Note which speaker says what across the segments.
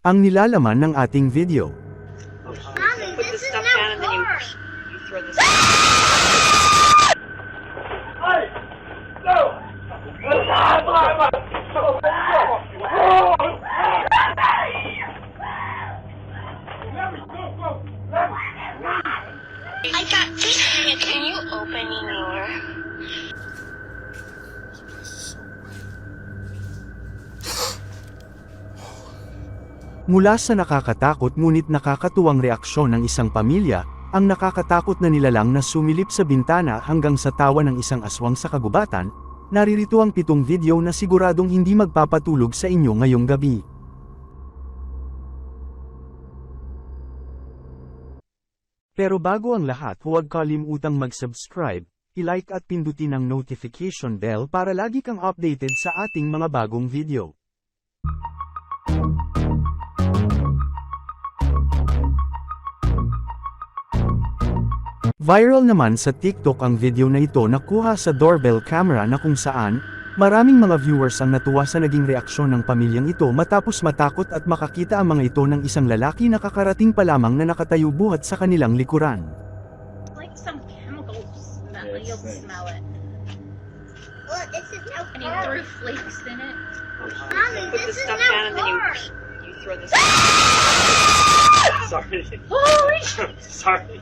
Speaker 1: Ang nilalaman ng ating video.
Speaker 2: Mommy, this is. I got this. Can you open your?
Speaker 1: Mula sa nakakatakot ngunit nakakatuwang reaksyon ng isang pamilya, ang nakakatakot na nilalang na sumilip sa bintana hanggang sa tawa ng isang aswang sa kagubatan, naririto ang pitong video na siguradong hindi magpapatulog sa inyo ngayong gabi. Pero bago ang lahat huwag kalimutang mag-subscribe, i-like at pindutin ang notification bell para lagi kang updated sa ating mga bagong video. Viral naman sa TikTok ang video na ito na kuha sa doorbell camera na kung saan, maraming mga viewers ang natuwa sa naging reaksyon ng pamilyang ito matapos matakot at makakita ang mga ito ng isang lalaki na kakarating pa lamang na nakatayo buhat sa kanilang likuran.
Speaker 3: like some smell.
Speaker 4: It
Speaker 3: You'll smell it.
Speaker 2: Look, this is no
Speaker 3: And he
Speaker 2: car.
Speaker 3: threw flakes in it.
Speaker 2: Mommy,
Speaker 5: Put the
Speaker 2: this is
Speaker 5: stuff
Speaker 2: no
Speaker 5: down and then you,
Speaker 2: car.
Speaker 5: you throw this.
Speaker 4: Sorry. Sorry.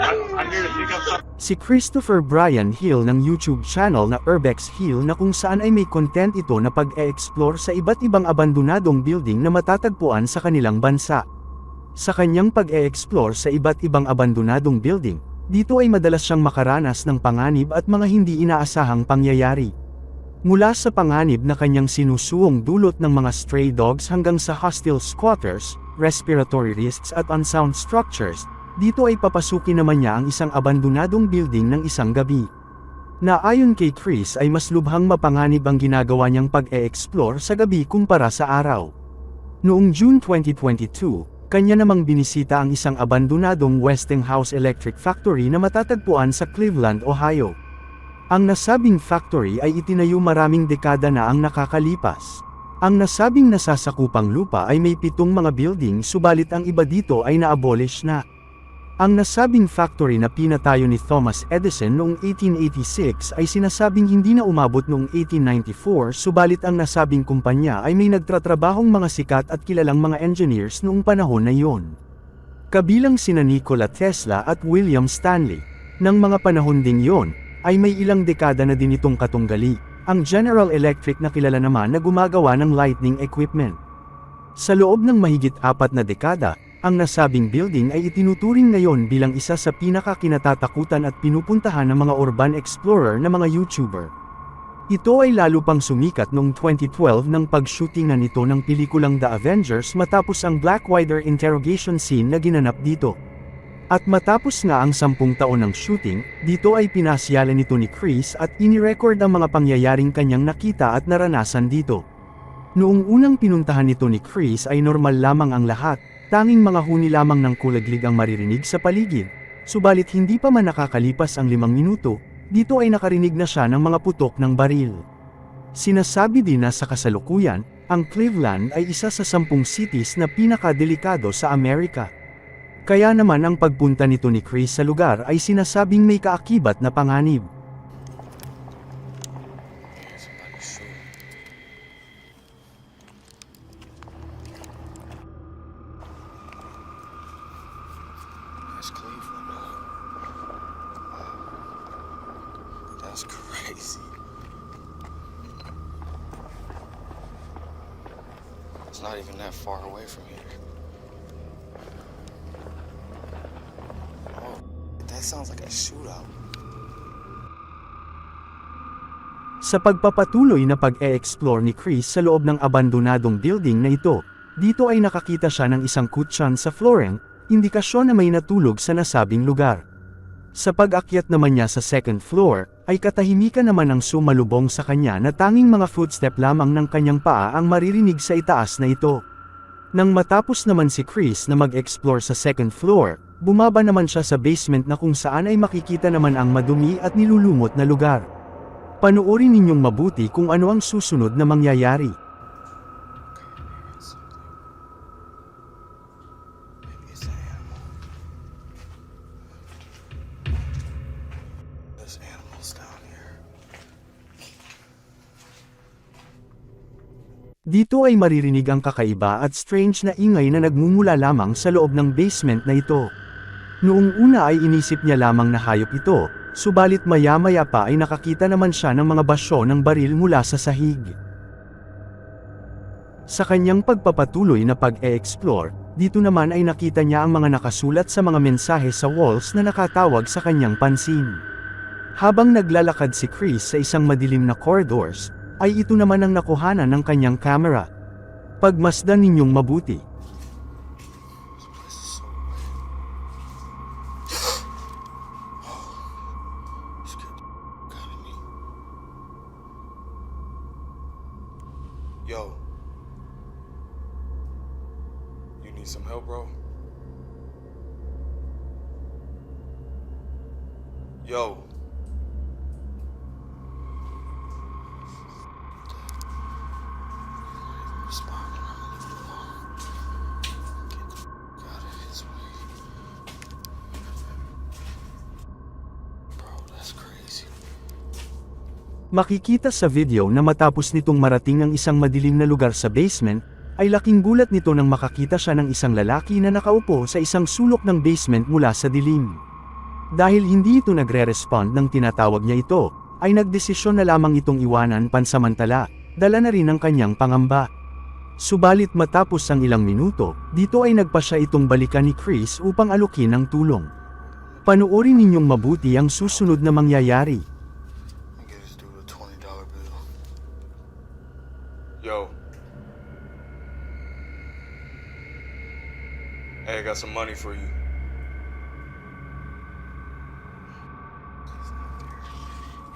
Speaker 4: I'm, I'm here to pick up some.
Speaker 1: Si Christopher Brian Hill ng YouTube channel na Urbex Hill na kung saan ay may content ito na pag-e-explore sa iba't ibang abandonadong building na matatagpuan sa kanilang bansa. Sa kanyang pag-e-explore sa iba't ibang abandonadong building, dito ay madalas siyang makaranas ng panganib at mga hindi inaasahang pangyayari. Mula sa panganib na kanyang sinusuong dulot ng mga stray dogs hanggang sa hostile squatters, respiratory risks at unsound structures, dito ay papasukin naman niya ang isang abandonadong building ng isang gabi. Na ayon kay Chris ay mas lubhang mapanganib ang ginagawa niyang pag-e-explore sa gabi kumpara sa araw. Noong June 2022, kanya namang binisita ang isang abandonadong Westinghouse Electric Factory na matatagpuan sa Cleveland, Ohio. Ang nasabing factory ay itinayo maraming dekada na ang nakakalipas. Ang nasabing nasasakupang lupa ay may pitong mga building subalit ang iba dito ay na-abolish na. Ang nasabing factory na pinatayo ni Thomas Edison noong 1886 ay sinasabing hindi na umabot noong 1894 subalit ang nasabing kumpanya ay may nagtratrabahong mga sikat at kilalang mga engineers noong panahon na iyon. Kabilang sina Nikola Tesla at William Stanley. Nang mga panahon ding yon, ay may ilang dekada na din itong katunggali, ang General Electric na kilala naman na gumagawa ng lightning equipment. Sa loob ng mahigit apat na dekada, ang nasabing building ay itinuturing ngayon bilang isa sa pinakakinatatakutan at pinupuntahan ng mga urban explorer na mga YouTuber. Ito ay lalo pang sumikat noong 2012 nang pag-shooting na nito ng pelikulang The Avengers matapos ang Blackwater interrogation scene na ginanap dito. At matapos nga ang sampung taon ng shooting, dito ay pinasyalan nito ni Chris at inirecord ang mga pangyayaring kanyang nakita at naranasan dito. Noong unang pinuntahan nito ni Chris ay normal lamang ang lahat, tanging mga huni lamang ng kulaglig ang maririnig sa paligid. Subalit hindi pa man nakakalipas ang limang minuto, dito ay nakarinig na siya ng mga putok ng baril. Sinasabi din na sa kasalukuyan, ang Cleveland ay isa sa sampung cities na pinakadelikado sa Amerika. Kaya naman ang pagpunta nito ni Chris sa lugar ay sinasabing may kaakibat na panganib.
Speaker 6: That's crazy. It's not even that far away from here. Sounds like a shootout.
Speaker 1: Sa pagpapatuloy na pag-e-explore ni Chris sa loob ng abandonadong building na ito, dito ay nakakita siya ng isang kutsyan sa flooring, indikasyon na may natulog sa nasabing lugar. Sa pag-akyat naman niya sa second floor, ay katahimikan naman ang sumalubong sa kanya na tanging mga footstep lamang ng kanyang paa ang maririnig sa itaas na ito. Nang matapos naman si Chris na mag-explore sa second floor, Bumaba naman siya sa basement na kung saan ay makikita naman ang madumi at nilulumot na lugar. Panuorin ninyong mabuti kung ano ang susunod na mangyayari. Dito ay maririnig ang kakaiba at strange na ingay na nagmumula lamang sa loob ng basement na ito. Noong una ay inisip niya lamang na hayop ito, subalit maya-maya pa ay nakakita naman siya ng mga basyo ng baril mula sa sahig. Sa kanyang pagpapatuloy na pag-e-explore, dito naman ay nakita niya ang mga nakasulat sa mga mensahe sa walls na nakatawag sa kanyang pansin. Habang naglalakad si Chris sa isang madilim na corridors, ay ito naman ang nakuhanan ng kanyang camera. Pagmasdan ninyong mabuti.
Speaker 6: Crazy.
Speaker 1: Makikita sa video na matapos nitong marating ang isang madilim na lugar sa basement, ay laking gulat nito nang makakita siya ng isang lalaki na nakaupo sa isang sulok ng basement mula sa dilim. Dahil hindi ito nagre-respond ng tinatawag niya ito, ay nagdesisyon na lamang itong iwanan pansamantala, dala na rin ang kanyang pangamba. Subalit matapos ang ilang minuto, dito ay nagpa siya itong balikan ni Chris upang alukin ng tulong. Panoorin ninyong mabuti ang susunod na mangyayari.
Speaker 6: Yo. Hey, I got some money for you. He's not there,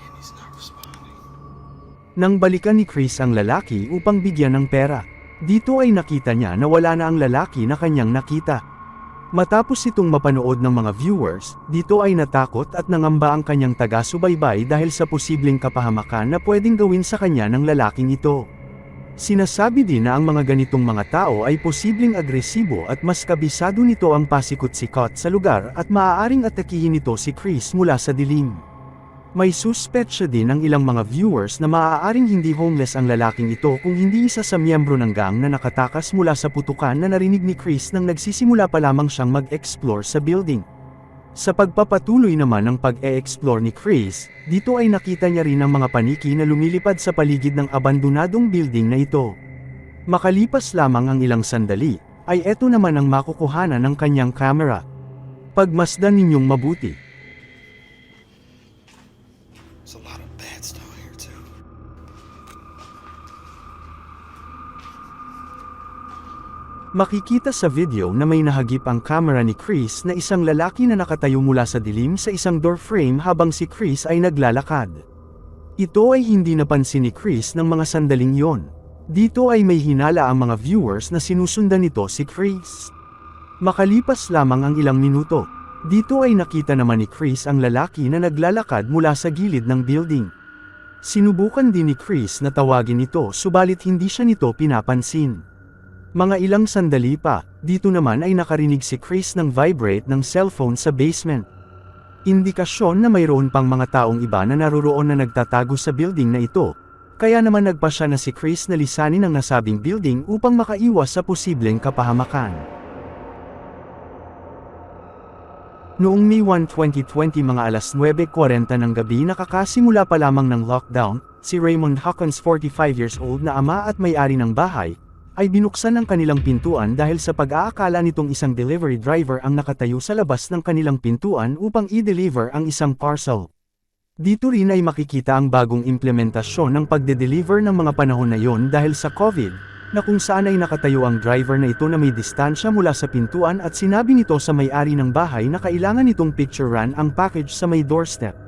Speaker 6: and he's not responding.
Speaker 1: Nang balikan ni Chris ang lalaki upang bigyan ng pera. Dito ay nakita niya na wala na ang lalaki na kanyang nakita. Matapos itong mapanood ng mga viewers, dito ay natakot at nangamba ang kanyang taga-subaybay dahil sa posibleng kapahamakan na pwedeng gawin sa kanya ng lalaking ito. Sinasabi din na ang mga ganitong mga tao ay posibleng agresibo at mas kabisado nito ang pasikot-sikot sa lugar at maaaring atakihin nito si Chris mula sa dilim. May suspetsya din ang ilang mga viewers na maaaring hindi homeless ang lalaking ito kung hindi isa sa miyembro ng gang na nakatakas mula sa putukan na narinig ni Chris nang nagsisimula pa lamang siyang mag-explore sa building. Sa pagpapatuloy naman ng pag-e-explore ni Chris, dito ay nakita niya rin ang mga paniki na lumilipad sa paligid ng abandonadong building na ito. Makalipas lamang ang ilang sandali, ay eto naman ang makukuhanan ng kanyang camera. Pagmasdan ninyong mabuti.
Speaker 6: There's a lot of bats down here too.
Speaker 1: Makikita sa video na may nahagip ang camera ni Chris na isang lalaki na nakatayo mula sa dilim sa isang door frame habang si Chris ay naglalakad. Ito ay hindi napansin ni Chris ng mga sandaling yon. Dito ay may hinala ang mga viewers na sinusundan nito si Chris. Makalipas lamang ang ilang minuto, dito ay nakita naman ni Chris ang lalaki na naglalakad mula sa gilid ng building. Sinubukan din ni Chris na tawagin ito subalit hindi siya nito pinapansin. Mga ilang sandali pa, dito naman ay nakarinig si Chris ng vibrate ng cellphone sa basement. Indikasyon na mayroon pang mga taong iba na naruroon na nagtatago sa building na ito, kaya naman nagpa siya na si Chris na lisanin ang nasabing building upang makaiwas sa posibleng kapahamakan. Noong May 1, 2020 mga alas 9.40 ng gabi nakakasimula pa lamang ng lockdown, si Raymond Hawkins 45 years old na ama at may-ari ng bahay, ay binuksan ang kanilang pintuan dahil sa pag-aakala nitong isang delivery driver ang nakatayo sa labas ng kanilang pintuan upang i-deliver ang isang parcel. Dito rin ay makikita ang bagong implementasyon ng pagde-deliver ng mga panahon na yon dahil sa COVID, na kung saan ay nakatayo ang driver na ito na may distansya mula sa pintuan at sinabi nito sa may-ari ng bahay na kailangan nitong picture run ang package sa may doorstep.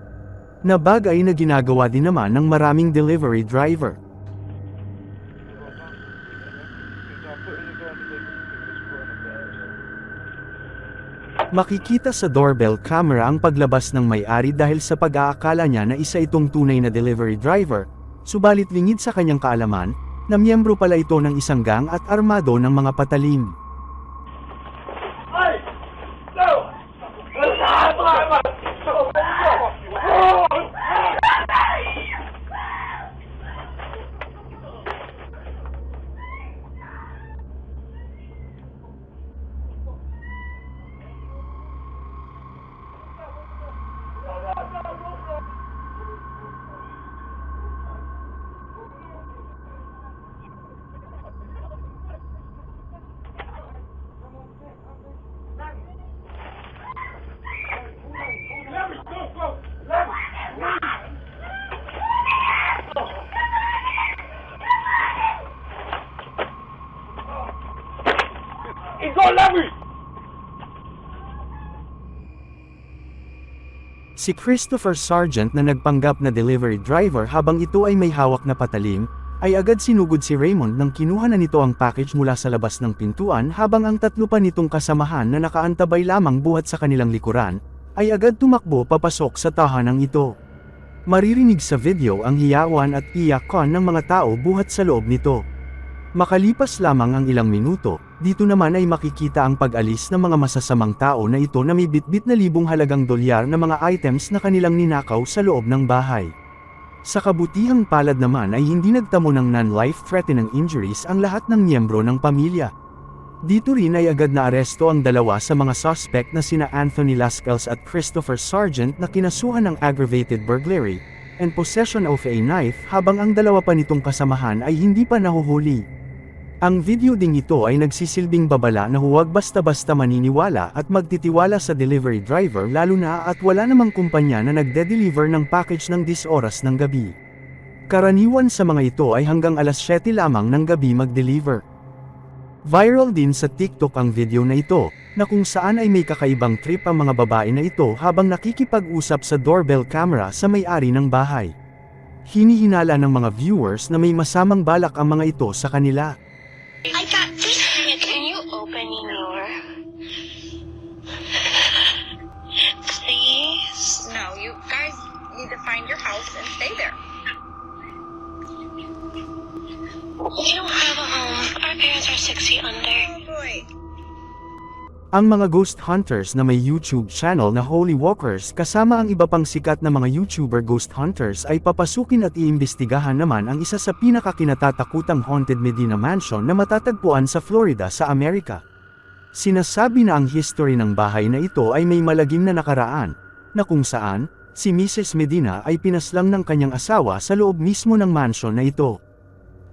Speaker 1: Na bagay na ginagawa din naman ng maraming delivery driver. Makikita sa doorbell camera ang paglabas ng may-ari dahil sa pag-aakala niya na isa itong tunay na delivery driver, subalit lingid sa kanyang kaalaman, na miyembro pala ito ng isang gang at armado ng mga patalim. Si Christopher Sargent na nagpanggap na delivery driver habang ito ay may hawak na patalim, ay agad sinugod si Raymond nang kinuha na nito ang package mula sa labas ng pintuan habang ang tatlo pa nitong kasamahan na nakaantabay lamang buhat sa kanilang likuran, ay agad tumakbo papasok sa tahanang ito. Maririnig sa video ang hiyawan at iyakan ng mga tao buhat sa loob nito. Makalipas lamang ang ilang minuto, dito naman ay makikita ang pag-alis ng mga masasamang tao na ito na may bitbit na libong halagang dolyar na mga items na kanilang ninakaw sa loob ng bahay. Sa kabutihang palad naman ay hindi nagtamo ng non-life-threatening injuries ang lahat ng miyembro ng pamilya. Dito rin ay agad na aresto ang dalawa sa mga suspect na sina Anthony Lascelles at Christopher Sargent na kinasuhan ng aggravated burglary and possession of a knife habang ang dalawa pa nitong kasamahan ay hindi pa nahuhuli. Ang video ding ito ay nagsisilbing babala na huwag basta-basta maniniwala at magtitiwala sa delivery driver lalo na at wala namang kumpanya na nagde-deliver ng package ng 10 oras ng gabi. Karaniwan sa mga ito ay hanggang alas 7 lamang ng gabi mag-deliver. Viral din sa TikTok ang video na ito, na kung saan ay may kakaibang trip ang mga babae na ito habang nakikipag-usap sa doorbell camera sa may-ari ng bahay. Hinihinala ng mga viewers na may masamang balak ang mga ito sa kanila.
Speaker 2: Feet under.
Speaker 1: Ang mga ghost hunters na may YouTube channel na Holy Walkers kasama ang iba pang sikat na mga YouTuber ghost hunters ay papasukin at iimbestigahan naman ang isa sa pinakakinatatakutang haunted Medina Mansion na matatagpuan sa Florida sa Amerika. Sinasabi na ang history ng bahay na ito ay may malagim na nakaraan, na kung saan, si Mrs. Medina ay pinaslang ng kanyang asawa sa loob mismo ng mansion na ito.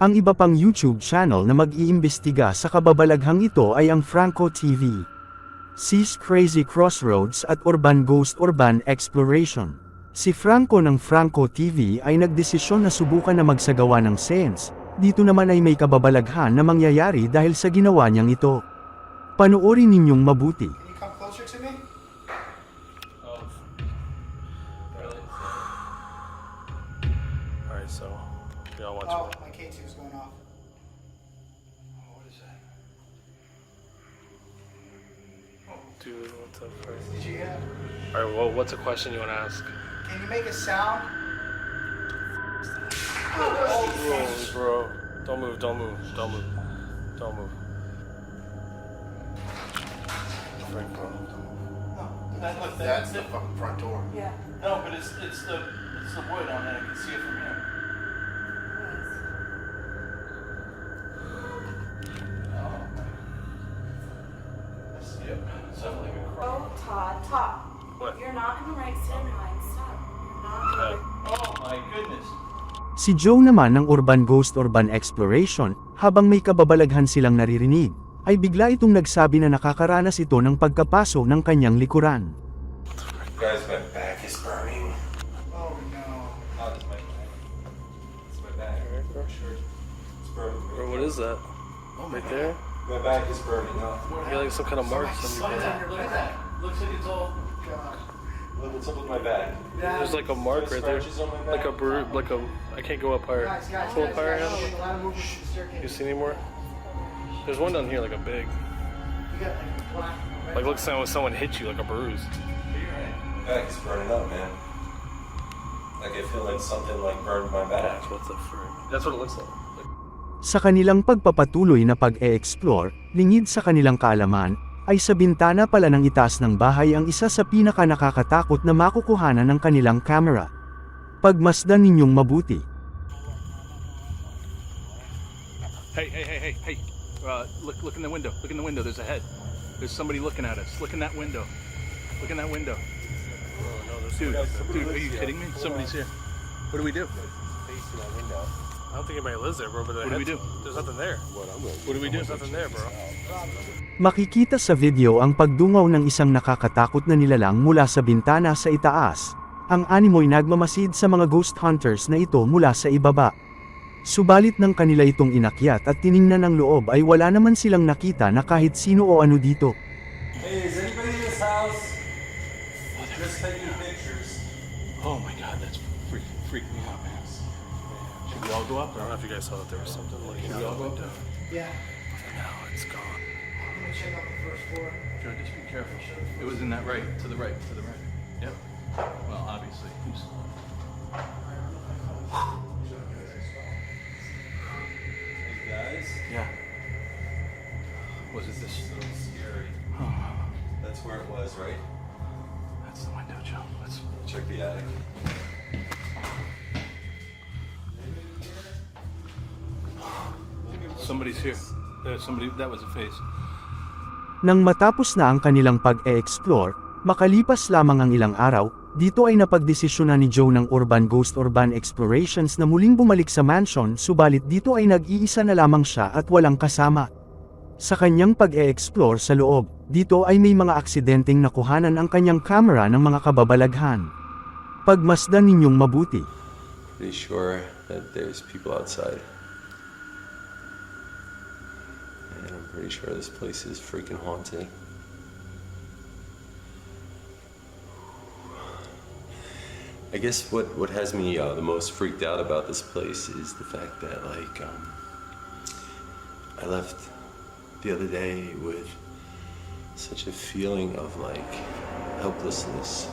Speaker 1: Ang iba pang YouTube channel na mag-iimbestiga sa kababalaghang ito ay ang Franco TV. Seas Crazy Crossroads at Urban Ghost Urban Exploration. Si Franco ng Franco TV ay nagdesisyon na subukan na magsagawa ng seance, dito naman ay may kababalaghan na mangyayari dahil sa ginawa niyang ito. Panoorin ninyong mabuti.
Speaker 6: Me?
Speaker 5: Alright, so y'all watch
Speaker 6: Oh,
Speaker 5: what?
Speaker 6: my K2 is going off.
Speaker 5: Oh, what is that? Oh, dude, what's up, frick?
Speaker 6: Did you hear that?
Speaker 5: Alright, well, what's a question you want to ask?
Speaker 6: Can you make a sound?
Speaker 5: Oh, bro. Don't move, don't move, don't move. Don't move. Frick, bro.
Speaker 7: That, look, that's the fucking front door. Yeah.
Speaker 4: No, but it's it's the it's the wood on it. I can see it from here.
Speaker 1: Si Joe naman ng Urban Ghost Urban Exploration, habang may kababalaghan silang naririnig, ay bigla itong nagsabi na nakakaranas ito ng pagkapaso ng kanyang likuran.
Speaker 7: Guys, my back is burning.
Speaker 6: Oh no.
Speaker 7: Oh, it's my back. It's my back. It's burning.
Speaker 5: bro, what is that? Right there?
Speaker 7: My back is burning up.
Speaker 5: You got like some kind of marks on your back.
Speaker 4: Look at that. Looks like it's all.
Speaker 7: Look what's up with my back.
Speaker 5: There's like a mark right there.
Speaker 7: Scratches on my back.
Speaker 5: Like a bru- like a. I can't go up higher.
Speaker 6: Guys, guys,
Speaker 5: Pull
Speaker 6: guys,
Speaker 5: higher,
Speaker 6: guys,
Speaker 5: Hannah.
Speaker 6: a lot of movement to the staircase.
Speaker 5: You see any more? There's one down here, like a big.
Speaker 6: You got like
Speaker 5: looks like someone hit you, like a bruise.
Speaker 7: My back is burning up, man. Like I feel like something like burned my back.
Speaker 5: That's what the frick. That's what it looks like. Like,
Speaker 1: Sa kanilang pagpapatuloy na pag-e-explore, lingid sa kanilang kaalaman, ay sa bintana pala ng itaas ng bahay ang isa sa pinaka nakakatakot na makukuhanan ng kanilang camera. Pagmasdan ninyong mabuti.
Speaker 8: Hey, hey, hey, hey, hey! Uh, look, look in the window. Look in the window. There's a head. There's somebody looking at us. Look in that window. Look in that window. Dude, dude, are you kidding me? Somebody's here. What do we do?
Speaker 7: Facing that window.
Speaker 5: I don't think anybody lives there, bro. But the
Speaker 8: What do we do?
Speaker 5: There's nothing there.
Speaker 7: What I'm gonna
Speaker 8: What do we do?
Speaker 5: There's nothing there, bro.
Speaker 1: Makikita sa video ang pagdungaw ng isang nakakatakot na nilalang mula sa bintana sa itaas. Ang animoy nagmamasid sa mga ghost hunters na ito mula sa ibaba. Subalit ng kanila itong inakyat at tiningnan ang loob ay wala naman silang nakita na kahit sino o ano dito.
Speaker 7: Hey,
Speaker 8: go up?
Speaker 5: I don't know if you guys saw that there was something looking
Speaker 8: Should we all go up?
Speaker 6: Yeah.
Speaker 5: Now it's gone.
Speaker 6: I'm gonna check out the first floor.
Speaker 8: Joe, just be careful. It was in that right, to the right, to the right. Somebody's here. There's somebody. That was a face.
Speaker 1: Nang matapos na ang kanilang pag-e-explore, makalipas lamang ang ilang araw, dito ay napagdesisyonan ni Joe ng Urban Ghost Urban Explorations na muling bumalik sa mansion subalit dito ay nag-iisa na lamang siya at walang kasama. Sa kanyang pag-e-explore sa loob, dito ay may mga aksidenteng nakuhanan ang kanyang camera ng mga kababalaghan. Pagmasdan ninyong mabuti.
Speaker 7: Pretty sure that there's people outside. Pretty sure this place is freaking haunted. I guess what, what has me uh, the most freaked out about this place is the fact that, like, um, I left the other day with such a feeling of, like, helplessness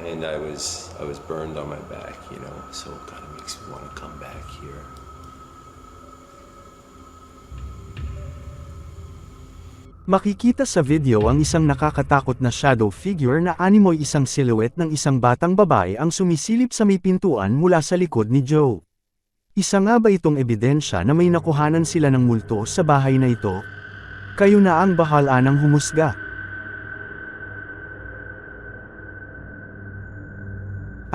Speaker 7: and I was I was burned on my back, you know, so it kind of makes me want to come back here.
Speaker 1: Makikita sa video ang isang nakakatakot na shadow figure na animoy isang silhouette ng isang batang babae ang sumisilip sa may pintuan mula sa likod ni Joe. Isa nga ba itong ebidensya na may nakuhanan sila ng multo sa bahay na ito? Kayo na ang bahala ng humusga.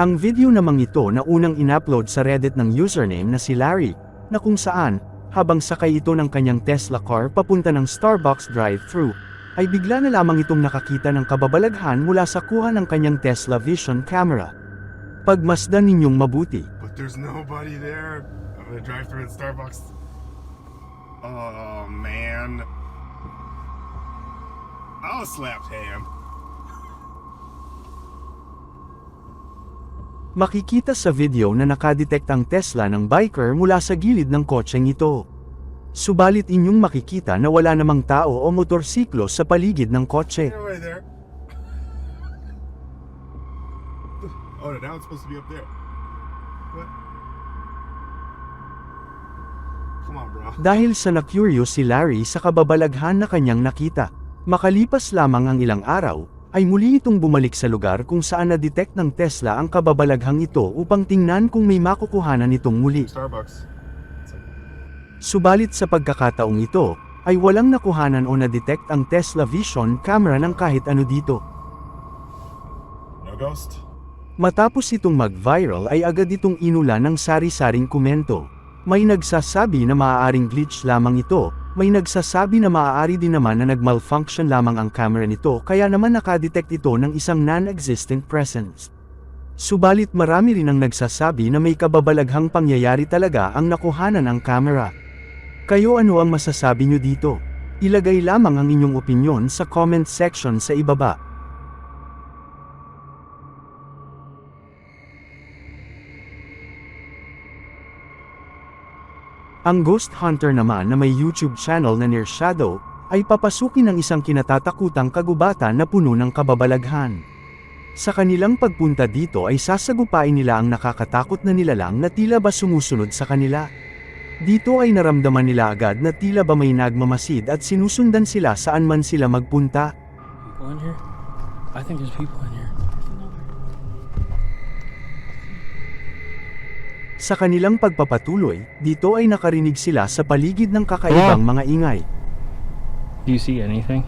Speaker 1: Ang video namang ito na unang inupload sa Reddit ng username na si Larry, na kung saan, habang sakay ito ng kanyang Tesla car papunta ng Starbucks drive-thru, ay bigla na lamang itong nakakita ng kababalaghan mula sa kuha ng kanyang Tesla Vision camera. Pagmasdan ninyong mabuti.
Speaker 9: But there's nobody there. I'm gonna drive through at Starbucks. Oh man. I'll slap ham.
Speaker 1: Makikita sa video na nakadetect ang Tesla ng biker mula sa gilid ng kotseng ito. Subalit inyong makikita na wala namang tao o motorsiklo sa paligid ng kotse.
Speaker 9: Oh, now it's supposed to be up there. What? Come on, bro.
Speaker 1: Dahil sa na-curious si Larry sa kababalaghan na kanyang nakita. Makalipas lamang ang ilang araw, ay muli itong bumalik sa lugar kung saan na-detect ng Tesla ang kababalaghang ito upang tingnan kung may makukuhanan itong muli.
Speaker 9: Starbucks.
Speaker 1: Subalit sa pagkakataong ito, ay walang nakuhanan o na-detect ang Tesla Vision camera ng kahit ano dito.
Speaker 9: no ghost.
Speaker 1: Matapos itong mag-viral ay agad itong inula ng sari-saring komento. May nagsasabi na maaaring glitch lamang ito, may nagsasabi na maaari din naman na nag-malfunction lamang ang camera nito kaya naman nakadetect ito ng isang non-existent presence. Subalit marami rin ang nagsasabi na may kababalaghang pangyayari talaga ang nakuhanan ng camera. Kayo ano ang masasabi nyo dito? Ilagay lamang ang inyong opinyon sa comment section sa ibaba. Ang Ghost Hunter naman na may YouTube channel na Near Shadow, ay papasukin ng isang kinatatakutang kagubatan na puno ng kababalaghan. Sa kanilang pagpunta dito ay sasagupain nila ang nakakatakot na nilalang na tila ba sumusunod sa kanila. Dito ay naramdaman nila agad na tila ba may nagmamasid at sinusundan sila saan man sila magpunta.
Speaker 4: People in here? I think there's people in here.
Speaker 1: Sa kanilang pagpapatuloy, dito ay nakarinig sila sa paligid ng kakaibang mga ingay.
Speaker 4: Do you see anything?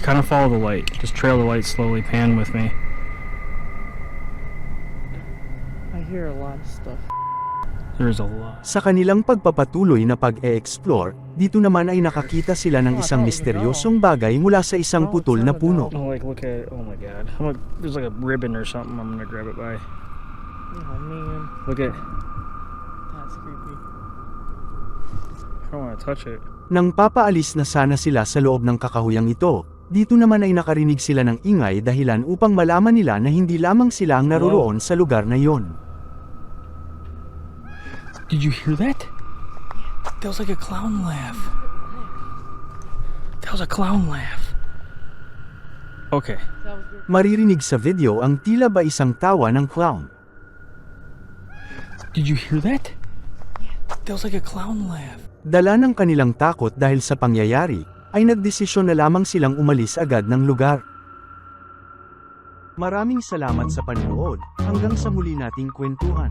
Speaker 4: Kind of follow the light. Just trail the light slowly. Pan with me.
Speaker 10: I hear a lot of stuff.
Speaker 4: There's a lot.
Speaker 1: Sa kanilang pagpapatuloy na pag-e-explore, dito naman ay nakakita sila ng isang misteryosong bagay mula sa isang putol na puno.
Speaker 4: Oh, like look at. Oh my god. I'm like, there's like a ribbon or something. I'm gonna grab it by.
Speaker 10: Oh man,
Speaker 4: Look at.
Speaker 10: that's creepy.
Speaker 4: I don't want to touch it.
Speaker 1: Nang papaalis na sana sila sa loob ng kakahuyang ito, dito naman ay nakarinig sila ng ingay dahilan upang malaman nila na hindi lamang sila ang naroroon sa lugar na yon.
Speaker 4: Did you hear that? That was like a clown laugh. That was a clown laugh. Okay.
Speaker 1: Maririnig sa video ang tila ba isang tawa ng clown.
Speaker 4: Did you hear that? That was like a clown laugh.
Speaker 1: Dala ng kanilang takot dahil sa pangyayari, ay nagdesisyon na lamang silang umalis agad ng lugar. Maraming salamat sa panonood, hanggang sa muli nating kwentuhan.